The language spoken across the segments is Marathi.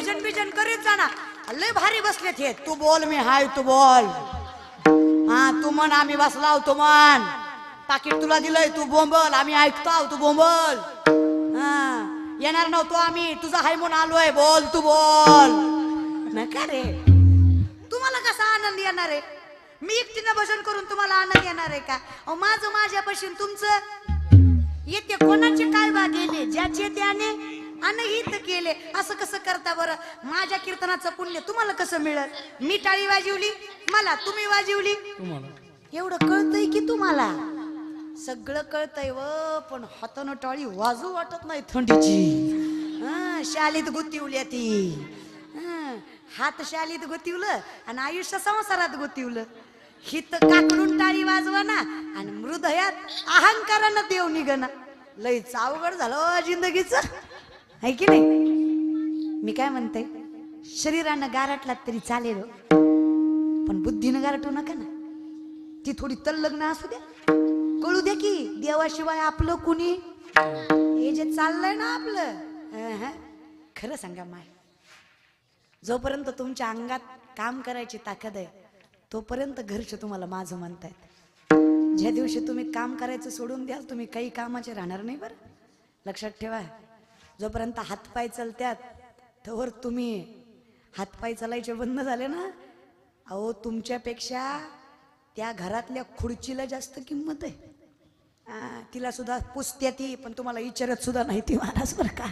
भजन बिजन करीत जाणार लय भारी बसलेत हे. तू बोल मी हाय तू बोल. हा तू म्हण आम्ही बसलाव तू म्हण. पाकिट तुला दिलंय तू बोंबल. आम्ही ऐकतो तू बोंबल. हा येणार नव्हतो आम्ही. तुझा हाय म्हणून आलोय. बोल तू बोल. नका रे. तुम्हाला कसा आनंद येणार आहे? मी एकटीनं भजन करून तुम्हाला आनंद येणार आहे का? माझं माझ्यापासून तुमचं? येते कोणाचे काय बा गेले ज्याचे त्याने अनहित केले. असं कसं करता बरं? माझ्या कीर्तनाचं पुण्य तुम्हाला कसं मिळत मी टाळी वाजवली मला तुम्ही वाजवली. एवढं कळतंय की तुम्हाला? सगळं कळतंय व पण हातानं टाळी वाजू वाटत नाही थंडीची. हं, शालीत गुतिवल्या ती. हात शालीत गुतिवलं आणि आयुष्य संसारात गुतिवलं. हित काकडून टाळी वाजवा ना आणि हृदयात अहंकारानं देव निघना लईच अवघड झालं हो जिंदगीच. आहे की नाही? मी काय म्हणते? शरीरानं गारटलात तरी चालेल हो. पण बुद्धीनं गारटू नका ना. ती थोडी तल्लग्न असू द्या. कळू द्या की देवाशिवाय आपलं कुणी? हे जे चाललंय ना आपलं. खरं सांगा माय. जोपर्यंत तुमच्या अंगात काम करायची ताकद आहे तोपर्यंत घरचे तुम्हाला माझं म्हणतायत. ज्या दिवशी तुम्ही काम करायचं सोडून द्याल तुम्ही काही कामाचे राहणार नाही बरं. लक्षात ठेवा. जोपर्यंत हातपाय चलत्यात तोवर तुम्ही हातपाय चालायचे बंद झाले ना? अहो तुमच्यापेक्षा त्या घरातल्या खुर्चीला जास्त किंमत आहे. तिला सुद्धा पुसत्या ती पण तुम्हाला विचारत सुद्धा नाही ती महाराज बरं का?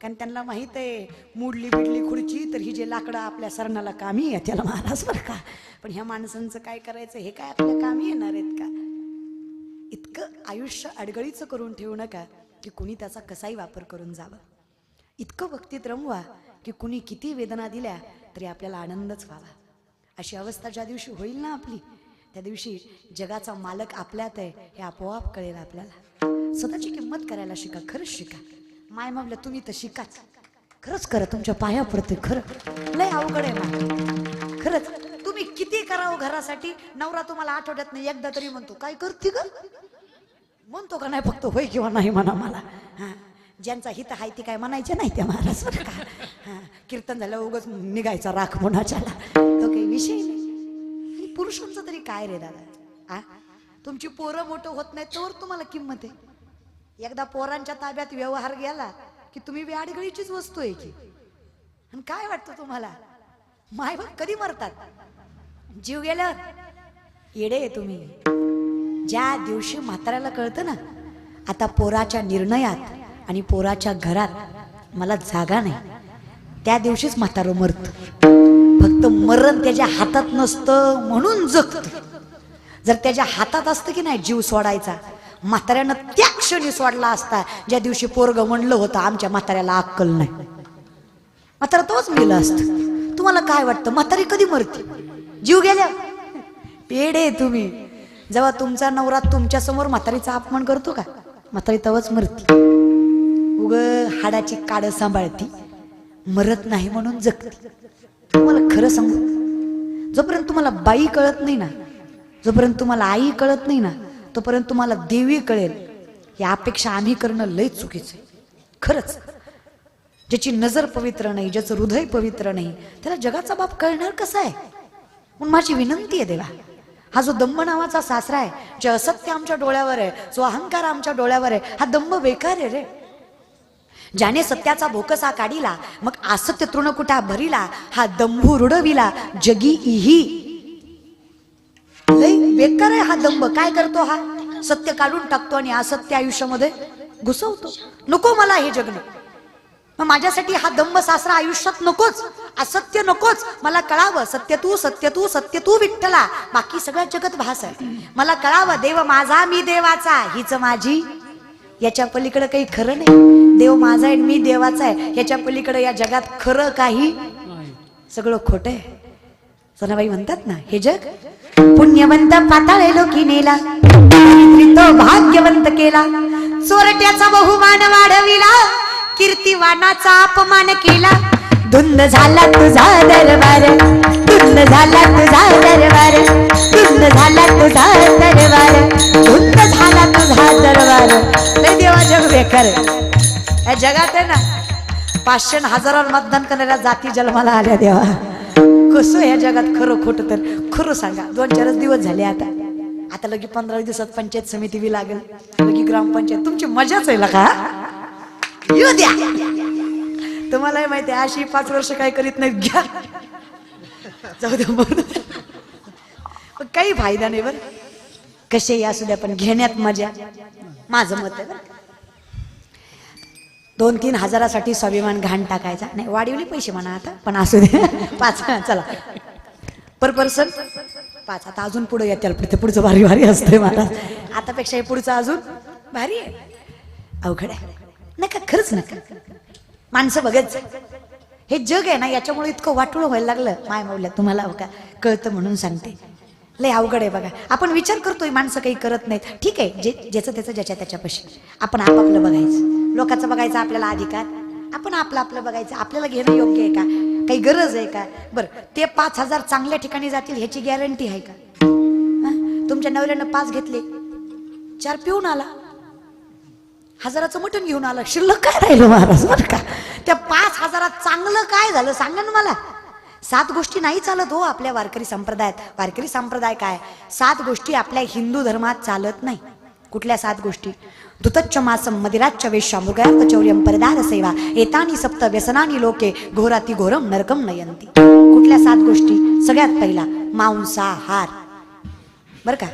कारण त्यांना माहीत आहे मुडली बिडली खुर्ची तर ही जे लाकडं आपल्या सरणाला कामी आहे त्याला महाराज बरं का? पण ह्या माणसांचं काय करायचं हे काय आपल्या कामी येणार आहेत का? इतकं आयुष्य अडगळीचं करून ठेवू नका. की कुणी त्याचा कसाही वापर करून जावं. इतकं भक्तीत रमवा की कुणी किती वेदना दिल्या तरी आपल्याला आनंदच व्हावा. अशी अवस्था ज्या दिवशी होईल ना आपली त्या दिवशी जगाचा मालक आपल्यात आहे हे आपोआप कळेल आपल्याला. स्वतःची किंमत करायला शिका खरंच शिका. माय मावल्या तुम्ही तर शिकाच. खरंच करा तुमच्या पाया पडते खरं. लय अवघड आहे माय. खरंच तुम्ही किती करावं घरासाठी? नवरा तुम्हाला आठवड्यात नाही एकदा तरी म्हणतो काय करते ग? म्हणतो का नाही फक्त होय किंवा हो नाही म्हणा मला. हा. ज्यांचा हित आहे ती काय म्हणायचे नाही त्या महाराज बरं का हा. कीर्तन झालं उगच निघायचा राख म्हणाच्याला तो काही विषय नाही. आणि पुरुषांचं तरी काय रे दादा? आ? तुमची पोरं मोठं होत नाही तोवर तुम्हाला किंमत आहे. एकदा पोरांच्या ताब्यात व्यवहार गेला की तुम्ही व्याडगळीचीच वस्तू आहे की. आणि काय वाटतं तुम्हाला? माय बाप कधी मरतात? जीव गेल्यावर येडे तुम्ही. ज्या दिवशी म्हाताऱ्याला कळतं ना आता पोराच्या निर्णयात आणि पोराच्या घरात मला जागा नाही. त्या दिवशीच म्हातारं मरत. फक्त मरण त्याच्या हातात नसतं म्हणून जगत. जर त्याच्या हातात असतं की नाही जीव सोडायचा म्हाताऱ्यानं त्या क्षणी सोडला असता ज्या दिवशी पोरग म्हणलं होतं आमच्या म्हाताऱ्याला अक्कल नाही. म्हातारा तोच मेलं असत. तुम्हाला काय वाटतं म्हातारी कधी मरते? जीव गेल्या? पेडे तुम्ही. जेव्हा तुमचा नवरा तुमच्यासमोर म्हातारीचा अपमान करतो का? म्हातारी तवच मरती. उग हाडाची काड सांभाळती मरत नाही म्हणून जगती. तुम्हाला खरं सांगू जोपर्यंत तुम्हाला बाई कळत नाही ना जोपर्यंत तुम्हाला आई कळत नाही ना तोपर्यंत तुम्हाला देवी कळेल. या अपेक्षा आम्ही करणं लय चुकीचं आहे. खरंच. ज्याची नजर पवित्र नाही ज्याचं हृदय पवित्र नाही त्याला जगाचा बाप कळणार कसा आहे? म्हणून माझी विनंती आहे देवा हा जो दंभ नावाचा सासरा आहे जे असत्य आमच्या डोळ्यावर आहे जो अहंकार आमच्या डोळ्यावर आहे हा दंभ बेकार आहे रे. ज्याने सत्याचा भोकसा काढिला मग असत्य तृणकुटा भरिला हा दंभू रुडविला जगी इही. लय बेकार आहे हा दंभ काय करतो हा? सत्य काढून टाकतो आणि असत्य आयुष्यामध्ये घुसवतो. नको मला हे जगणं. मग माझ्यासाठी हा दंभ सासरा आयुष्यात नकोच असत्य नकोच. मला कळावं सत्य तू सत्य तू सत्य तू विठ्ठला. बाकी सगळं जगत भास आहे. मला कळावं देव माझा मी देवाचा हीच माझी. याच्या पलीकडे काही खरं नाही. देव माझा आहे मी देवाचा आहे. याच्या पलीकडे या जगात खरं काही सगळं खोट आहे. सनाबाई म्हणतात ना हे जग पुण्यवंत पाताळे लोकी नेला. तो भाग्यवंत केला. चोरट्याचा बहुमान वाढविला. कीर्तिवानाचा अपमान केला. धुंद झाला तुझा दरबार धुंद झाला तुझा दरबार धुंद झाला तुझा दरबार धुंद झाला तुझा दरबार. लय देवा जग बेकार या जगात आहे ना पाचशे हजारावर मतदान करणाऱ्या जाती जन्माला आल्या देवा. कसं या जगात खरं खोटं तर? खरं सांगा दोन चारच दिवस झाले आता. आता लगे पंधरा दिवसात पंचायत समिती बी लागेल. लगे ग्रामपंचायत तुमची मजाच आहे का येऊ द्या. तुम्हालाही माहिती आहे अशी पाच वर्ष काय करीत नाही घ्या. जाऊ द्या काही फायदा नाही बरं. कसे असू द्या पण घेण्यात मजा. माझं मत आहे बरं दोन तीन हजारासाठी स्वाभिमान घाण टाकायचा. नाही वाढवले पैसे म्हणा आता पण असू दे. पाच चला. पर पर्सन पाच आता अजून पुढे त्याला पुढे पुढचं भारी भारी असतंय मला. आतापेक्षा हे पुढचं अजून भारी आहे. अवघड आहे. नका खरंच नका माणसं बघत हे जग आहे ना याच्यामुळे इतकं वाटूळ व्हायला लागलं माय माऊल्या तुम्हाला का? कळतं म्हणून सांगते. लय अवघड आहे बघा. आपण विचार करतोय माणसं काही करत नाहीत. ठीक आहे जे ज्याचं त्याचं ज्याच्या त्याच्यापाशी. आपण आपापलं बघायचं. लोकांचं बघायचं आपल्याला अधिकार. आपण आपलं आपलं बघायचं. आपल्याला घेणं योग्य आहे का? काही गरज आहे का? बरं ते पाच हजार चांगल्या ठिकाणी जातील ह्याची गॅरंटी आहे का? तुमच्या नवऱ्यानं पाच घेतले. चार पिऊन आला. हजाराचं मटण घेऊन आलं. शिल्लक काय राहिलं महाराज बरं का? त्या पाच हजारात चांगलं काय झालं? सांगा ना मला. सात गोष्टी नाही चालत हो आपल्या वारकरी संप्रदायात. वारकरी संप्रदाय काय? सात गोष्टी आपल्या हिंदू धर्मात चालत नाही. कुठल्या सात गोष्टी? दुतच्च मासम मदिराच्च वेश्या मृगयात चौर्यम परदार सेवा. येतानी सप्त व्यसनानी लोके घोराती घोरम नरकम नयंती कुठल्या सात गोष्टी? सगळ्यात पहिला मांसाहार. बर का?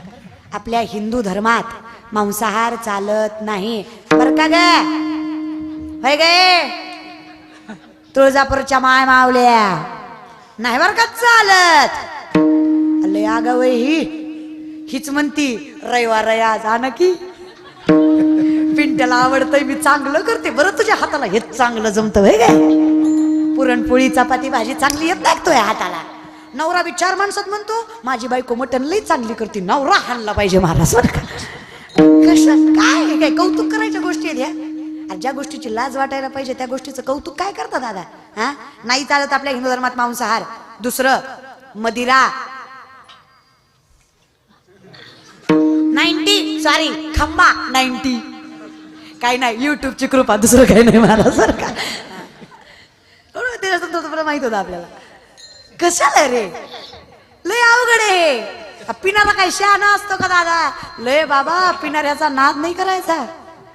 आपल्या हिंदू धर्मात मांसाहार चालत नाही. बर का ग? होय गे तुळजापूरच्या माय मावल्या नाही बर का चालत? अल्ले आगाव ही. हीच म्हणती रविवार रया जा की. पिंट्याला आवडतंय मी चांगलं करते. बरं तुझ्या हाताला हेच चांगलं जमतं होय काय पुरणपोळी चपाती भाजी चांगली येत लागतोय हाताला. नवरा विचार माणसात म्हणतो माझी बायको मटण लई चांगली करते नवरा हाणला पाहिजे महाराज बरं का? कसं काय हे काय कौतुक करायच्या गोष्टी आहेत ह्या ज्या गोष्टीची लाज वाटायला पाहिजे त्या गोष्टीचं कौतुक काय करता दादा? हा? नाही चालत आपल्या हिंदू धर्मात मांसाहार. दुसरं मदिरा. नाईन्टी सॉरी खंबा. नाईन्टी. काही नाही युट्यूबची कृपा दुसरं काही नाही मला सर का? ते तुम्हाला माहीत होतं आपल्याला. कशाला रे? लय अवघड आहे पिणारा काही शहाणा असतो का दादा? लय बाबा पिणाऱ्याचा नाद नाही करायचा.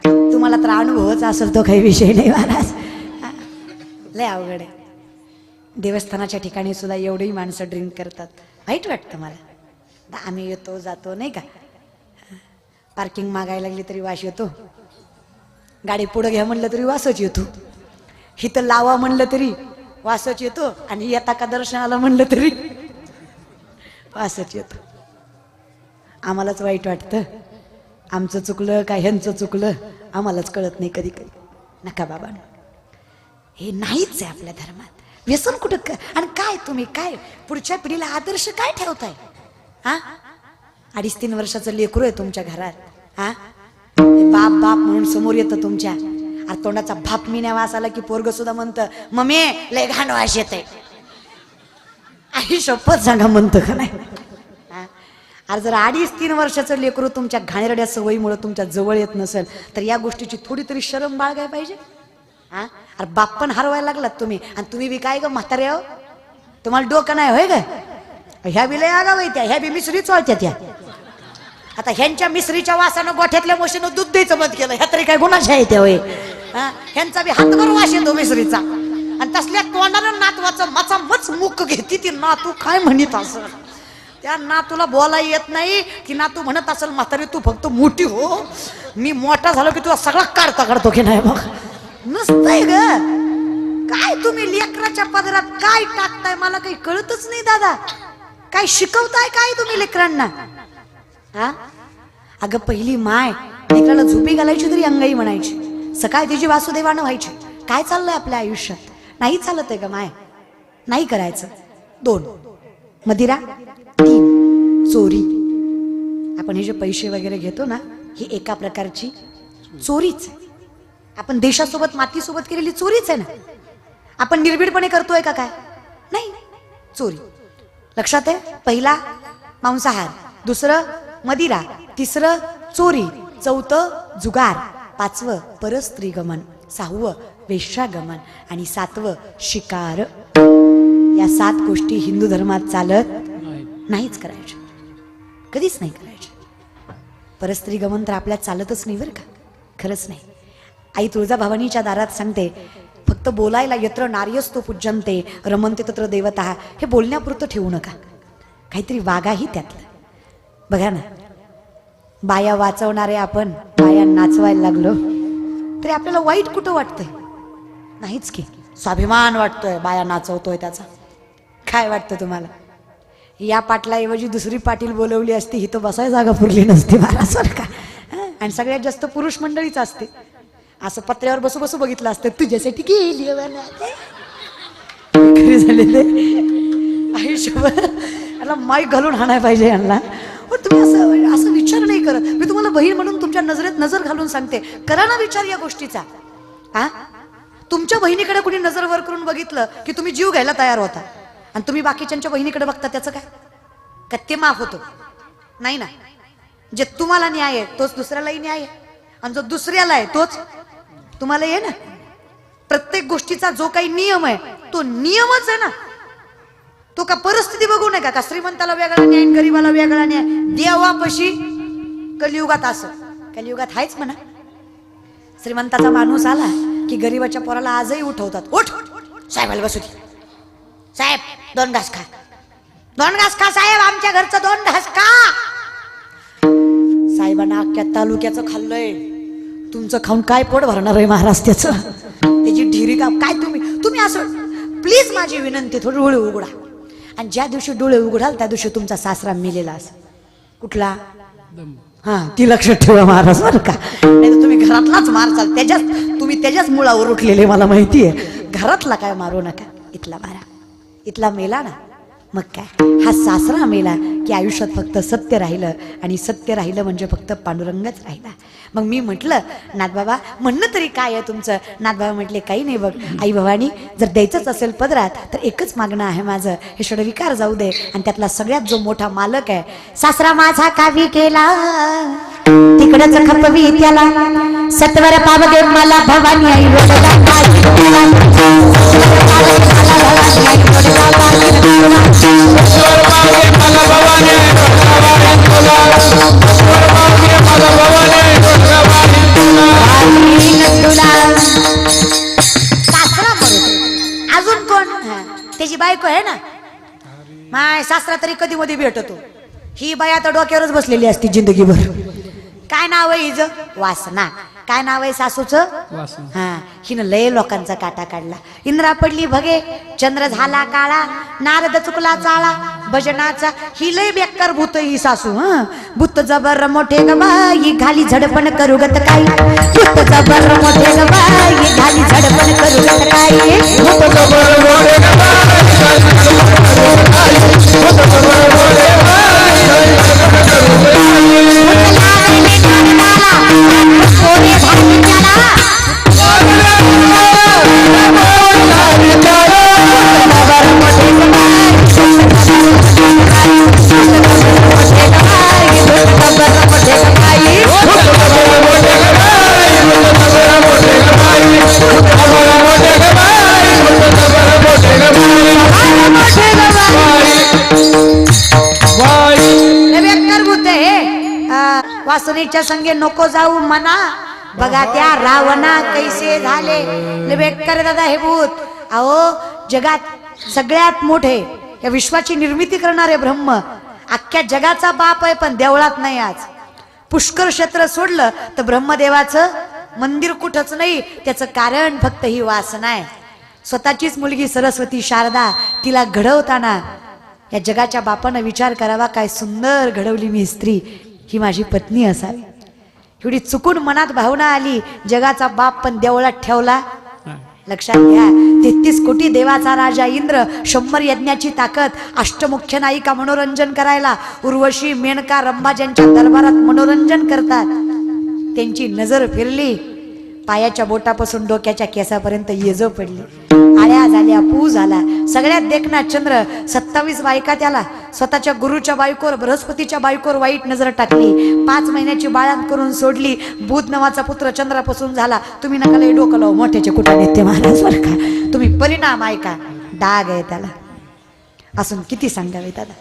तुम्हाला तर अनुभवच असेल तो काही विषय नाही महाराज. लय अवघड आहे. देवस्थानाच्या ठिकाणी सुद्धा एवढी माणसं ड्रिंक करतात. वाईट वाटतं मला. आम्ही येतो जातो नाही का? पार्किंग मागायला लागली तरी वास येतो. गाडी पुढं घ्या म्हणलं तरी वासच येतो. हिथं लावा म्हणलं तरी वासच येतो आणि येता का दर्शनाला म्हणलं तरी वासच येतो. आम्हालाच वाईट वाटतं. आमचं चुकलं का ह्यांचं चुकलं आम्हालाच कळत नाही कधी कधी. नका बाबा. हे नाहीच आहे आपल्या धर्मात. व्यसन कुठं कर आणि काय तुम्ही काय? पुढच्या पिढीला आदर्श काय ठेवताय? हा? अडीच तीन वर्षाचं लेकरू आहे तुमच्या घरात. हा? बाप बाप म्हणून समोर येतं तुमच्या. अरे तोंडाचा भाप मिन्या वास आला की पोरग सुद्धा म्हणतं मम्मी लय घाण वास येते आई शपथ सांगा म्हणतं का नाही? आज जर अडीच तीन वर्षाचं लेकरू तुमच्या घाणेरड्या सवयीमुळे तुमच्या जवळ येत नसेल तर या गोष्टीची थोडी तरी शरम बाळगाय पाहिजे. हा? अरे बाप पण हरवायला लागलात तुम्ही. आणि तुम्ही बी काय ग म्हातारे हो? तुम्हाला डोकं नाही होय ग? ह्या बी लय आगाव त्या ह्या बी मिसरी चोळत्या त्या. आता ह्यांच्या मिसरीच्या वासानं गोठ्यातल्या म्हशीनं दूध द्यायचं बंद केलं ह्या तरी काय गुणाशा येते होय? ह्यांचा बी हातभर वास येतो मिसरीचा. आणि तसल्या तोंडानं नातवाचं मचा मच मुख घेते ती नातू काय म्हणित असं? त्या नातूला बोला येत नाही. की नातू म्हणत असेल म्हातारी तू फक्त मोठी हो. मी मोठा झालो की तुला सगळा काढता काढतो की नाही बघ नसतंय ग. काय तुम्ही लेकराच्या पदरात काय टाकताय? मला काही कळतच नाही दादा. काय शिकवताय काय तुम्ही लेकरांना? हा? अगं पहिली माय लेकराला झोपी घालायची तरी अंगाई म्हणायची. सकाळी तिची वासुदेवानं व्हायची. काय चाललंय आपल्या आयुष्यात? नाही चालत आहे का माय. नाही करायचं. दोन. मदिरा? तीन चोरी. आपण हे जे पैसे वगैरे घेतो ना ही एका प्रकारची चोरीच आपण देशासोबत मातीसोबत केलेली चोरीच आहे ना. आपण निर्भीडपणे करतोय का काय? नाही. चोरी. लक्षात आहे? पहिला मांसाहार दुसरं मदिरा तिसरं चोरी चौथं जुगार पाचवं परस्त्रीगमन सहावं वेश्यागमन आणि सातवं शिकार. या सात गोष्टी हिंदू धर्मात चालत नाहीच करायचे. कधीच नाही करायचे. परस्त्री गमन तर आपल्यात चालतच नाही बरं का? खरंच नाही. आई तुळजाभवानीच्या दारात सांगते फक्त बोलायला यत्र नार्यस्तो पूजनते रमनते तत्र देवता. हे बोलण्यापुरतं ठेवू नका. काहीतरी वागाही त्यातलं. बघा ना बाया वाचवणारे आपण बाया नाचवायला लागलो तरी आपल्याला वाईट कुठं वाटतंय? नाहीच की. स्वाभिमान वाटतोय बाया नाचवतोय त्याचा. काय वाटतं तुम्हाला? या पाटलाऐवजी दुसरी पाटील बोलवली असती ही तर बसाय जागा पुरली नसती मला सारखा आणि सगळ्यात जास्त पुरुष मंडळीच असते. असं पत्र्यावर बसू बसू बघितलं असतं तुझ्यासाठी गेली झालेले. आयुष्यभर. याला माईक घालून हाणाय पाहिजे यांना. पण तुम्ही असं असं विचार नाही करत. मी तुम्हाला बहीण म्हणून तुमच्या नजरेत नजर घालून सांगते. करा ना विचार या गोष्टीचा. हा? तुमच्या बहिणीकडे कुणी नजर वर करून बघितलं की तुम्ही जीव घ्यायला तयार होता. आणि तुम्ही बाकीच्यांच्या बहिणीकडे बघता त्याचं काय? का ते माफ होतो? नाही ना. जे तुम्हाला न्याय आहे तोच दुसऱ्यालाही न्याय आहे. आणि जो दुसऱ्याला आहे तोच तुम्हाला आहे ना. प्रत्येक गोष्टीचा जो काही नियम आहे तो नियमच आहे ना. तो का परिस्थिती बघू नये का का श्रीमंताला वेगळा न्याय आणि गरीबाला वेगळा न्याय. देवापशी कलियुगात असं. कलियुगात आहेच म्हणा. श्रीमंताचा माणूस आला की गरीबाच्या पोराला आजही उठवतात. उठ! साहेबाला बसू दे. साहेब दोन घास खा. दोन घास खा साहेब आमच्या घरचं दोन घास खा. साहेबांना अख्ख्या तालुक्याचं खाल्लंय. तुमचं खाऊन काय पोट भरणार आहे महाराज त्याचं त्याची ढिरी का काय तुम्ही तुम्ही असं प्लीज माझी विनंती थोडी डोळे उघडा. आणि ज्या दिवशी डोळे उघडाल त्या दिवशी तुमचा सासरा मिलेला असेल. कुठला? हा ती लक्षात ठेवा महाराज बरं का. नाही तर तुम्ही घरातलाच मारचाल त्याच्याच तुम्ही त्याच्याच मुळावर उठलेले मला माहिती आहे घरातला काय मारू नका. इथला मारा इथला मेला ना मग काय? हा सासरा मेला की आयुष्यात फक्त सत्य राहिलं आणि सत्य राहिलं म्हणजे फक्त पांडुरंगच राहिला. मग मी म्हटलं नाथबाबा म्हणणं तरी काय आहे तुमचं? नाथबाबा म्हटले काही नाही बघ आई भवानी जर द्यायचंच असेल पदरात तर एकच मागणं आहे माझं. हे षडविकार जाऊ दे आणि त्यातला सगळ्यात जो मोठा मालक आहे सासरा माझा कावी केला. तिकडच खपवी त्याला सत्वर पावगे मला भवानी आई कधी मध्ये भेटतो. ही बाई आता डोक्यावरच बसलेली असती जिंदगीभर. काय नाव आहे हिज वासना. काय नाव आहे सासूचं? वासना. हा हिनं लय लोकांचा काटा काढला. इंद्रा पडली भगे चंद्र झाला काळा नारद चुकला चाळा भजनाचा. ही लय बेकार भूत ही सासू हा. भूत जबर मोठे ग बाई घाली झडपण करू गत काही भूत जबर मोठे ग बाई घाली झडपण करू गत काही भूत कोणी सासरीच्या संगे नको जाऊ मना. बघा त्या रावणा कैसे झाले. लय दादा हे भूत. अहो जगात सगळ्यात मोठे या विश्वाची निर्मिती करणारे ब्रह्म. अख्ख्या जगाचा बाप आहे पण देवळात नाही आज. पुष्कर क्षेत्र सोडलं तर ब्रह्मदेवाचं मंदिर कुठंच नाही. त्याचं कारण फक्त ही वासना आहे. स्वतःचीच मुलगी सरस्वती शारदा तिला घडवताना या जगाच्या बापानं विचार करावा काय सुंदर घडवली मी स्त्री. ही माझी पत्नी असावी. एवढी चुकून मनात भावना आली जगाचा बाप पण देवळात ठेवला. लक्षात घ्या तेहतीस कोटी देवाचा राजा इंद्र शंभर यज्ञाची ताकद अष्टमुख्य नायिका मनोरंजन करायला उर्वशी मेनका रंभा ज्यांच्या दरबारात मनोरंजन करतात. त्यांची नजर फिरली पायाच्या बोटापासून डोक्याच्या केसापर्यंत येजो पडली. आळ्या झाल्या पू झाला. सगळ्यात देखना चंद्र सत्तावीस बायका त्याला. स्वतःच्या गुरुच्या बायकोर बृहस्पतीच्या बायकोर वाईट नजर टाकली. पाच महिन्याची बाळात करून सोडली. बुध नावाचा पुत्र चंद्रापासून झाला. तुम्ही नका लय डोकं लावू मोठ्याचे कुठे नेते महाराज बरं का? तुम्ही परिणाम ऐका. डाग आहे त्याला. असून किती सांगावे दादा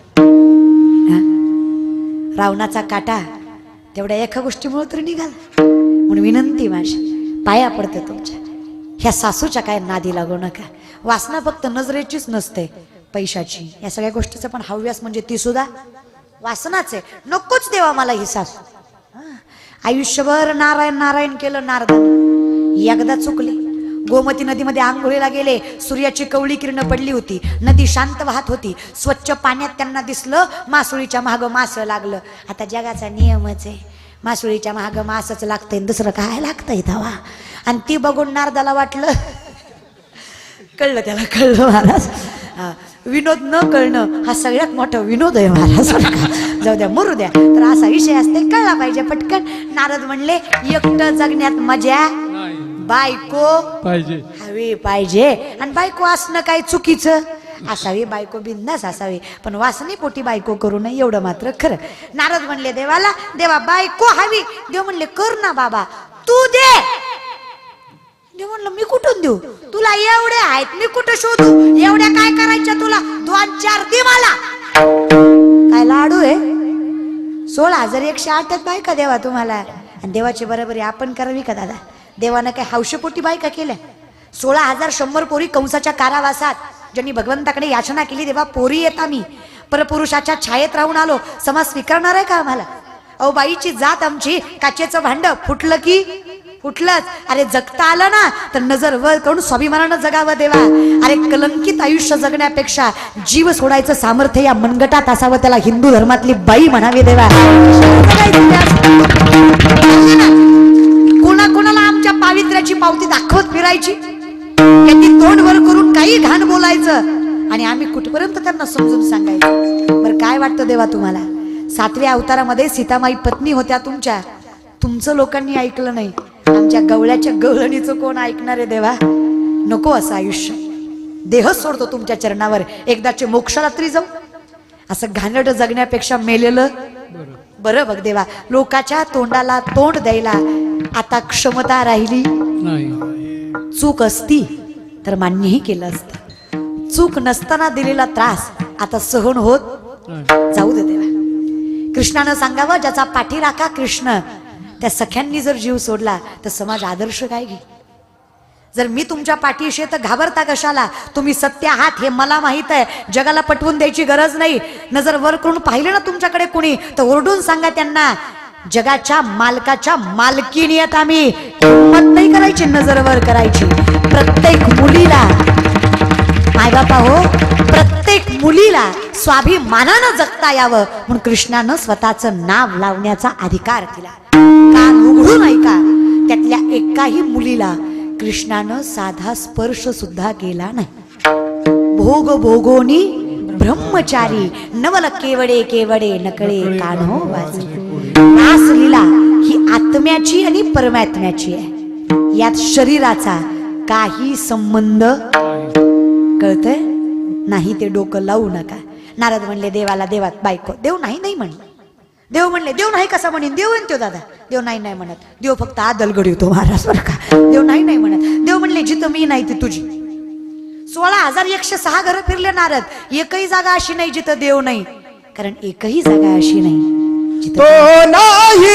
रावणाचा काटा तेवढ्या एका गोष्टीमुळे तरी निघाला. म्हणून विनंती माझी पाया पडते तुमच्या. ह्या सासूच्या काय नादी लागू नका. वासना फक्त नजरेचीच नसते पैशाची. या सगळ्या गोष्टीचं पण हव्यास म्हणजे ती सुद्धा वासनाच आहे. नकोच देवा मला ही सासू. आयुष्यभर नारायण नारायण केलं नारदान. एकदा चुकली. गोमती नदीमध्ये आंघोळीला गेले सूर्याची कवळी किरण पडली होती. नदी शांत वाहत होती. स्वच्छ पाण्यात त्यांना दिसलं मासुळीच्या मागं मास लागलं. आता जगाचा नियमच आहे. मासुळीच्या मागं मासच लागतंय. दुसरं काय लागतंय धावा आणि ती बघून नारदाला वाटलं. कळलं त्याला कळलं महाराज. विनोद न कळणं हा सगळ्यात मोठा विनोद आहे महाराज? जाऊ द्या मरू द्या. तर असा विषय असते कळला पाहिजे पटकन. नारद म्हणले एकटं जगण्यात मजा बायको पाहिजे. हवी पाहिजे. आणि बायको असणं काय चुकीचं? असावी बायको बिंदास असावी. पण वासनी पोटी बायको करू नये एवढं मात्र खरं. नारद म्हणले देवाला देवा बायको हवी. देव म्हणले कर ना बाबा तू दे. मी म्हणलं मी कुठून देऊ? तुला एवढे आहेत मी कुठं शोधू? एवढ्या काय करायच्या तुला? दोन चार दे मला. काय लाडू आहे? सोळा हजार एकशे आठ आहेत बायका देवा तुम्हाला? आणि देवाची बरोबरी आपण करावी का दादा? देवानं काय हौशपोटी बायका केल्या? सोळा हजार शंभर पोरी कंसाच्या कारावासात ज्यांनी भगवंताकडे याचना केली देवा पोरी येत आम्ही. परपुरुषाच्या छायेत राहून आलो समाज स्वीकारणार आहे का आम्हाला? अहो बाईची जात आमची काचेचं भांड फुटलं की कुठलंच? अरे जगता आलं ना तर नजर वर करून स्वाभिमानानं जगावं देवा. अरे कलंकित आयुष्य जगण्यापेक्षा जीव सोडायचं सामर्थ्य या मनगटात असावं त्याला हिंदू धर्मातली बाई म्हणावी देवा. कोणा कोणाला आमच्या पावित्र्याची पावती दाखवत फिरायची? त्यांनी तोंड वर करून काही घाण बोलायचं. आणि आम्ही कुठपर्यंत त्यांना समजून सांगायचं? बरं काय वाटतं देवा तुम्हाला? सातव्या अवतारामध्ये सीतामाई पत्नी होत्या तुमच्या. तुमचं लोकांनी ऐकलं नाही. आमच्या गवळ्याच्या गवळणीचं कोण ऐकणार आहे देवा? नको असं आयुष्य. देह सोडतो तुमच्या चरणावर. एकदाचे मोक्षाला तरी जाऊ. असं घाणट जगण्यापेक्षा मेलेलं बरं बघ देवा. लोकाच्या तोंडाला तोंड द्यायला आता क्षमता राहिली. चूक असती तर मान्यही केलं असतं. चूक नसताना दिलेला त्रास आता सहन होत जाऊ दे देवा. कृष्णानं सांगावं ज्याचा पाठीराखा कृष्ण त्या सख्यांनी जर जीव सोडला तर समाज आदर्श काय घे जर मी तुमच्या पाठीशी तर घाबरता कशाला? तुम्ही सत्य आहात हे मला माहीत आहे. जगाला पटवून द्यायची गरज नाही. नजर वर करून पाहिलं ना तुमच्याकडे कुणी तर ओरडून सांगा त्यांना जगाच्या मालकाच्या मालकीनी आहेत आम्ही. किंमत नाही करायची नजर वर करायची. प्रत्येक मुलीला आय बापा हो प्रत्येक मुलीला स्वाभिमानानं जगता यावं. म्हणून कृष्णानं स्वतःचं नाव लावण्याचा अधिकार दिला उघडून ऐका त्यातल्या एकाही मुलीला कृष्णानं साधा स्पर्श सुद्धा केला नाही. भोग भोगोनी ब्रह्मचारी नवल केवडे केवडे नकळे कान्हो रासलीला ही आत्म्याची आणि परमात्म्याची आहे. यात शरीराचा काही संबंध कळतंय? नाही ते डोकं लावू नका. नारद म्हणले देवाला देवात बायको. देव नाही नाही म्हणलं. देव म्हणले देव नाही कसा म्हणेन? देव म्हणतो दादा. देव नाही नाही म्हणत. देव फक्त आदल घडवतो महाराज बरं का. देव नाही नाही म्हणत. देव म्हणले जिथं मी नाही ती तुझी. सोळा हजार एकशे सहा घरं फिरले नारद. एकही जागा अशी नाही जिथं देव नाही. कारण एकही जागा अशी नाही तो तो नाही.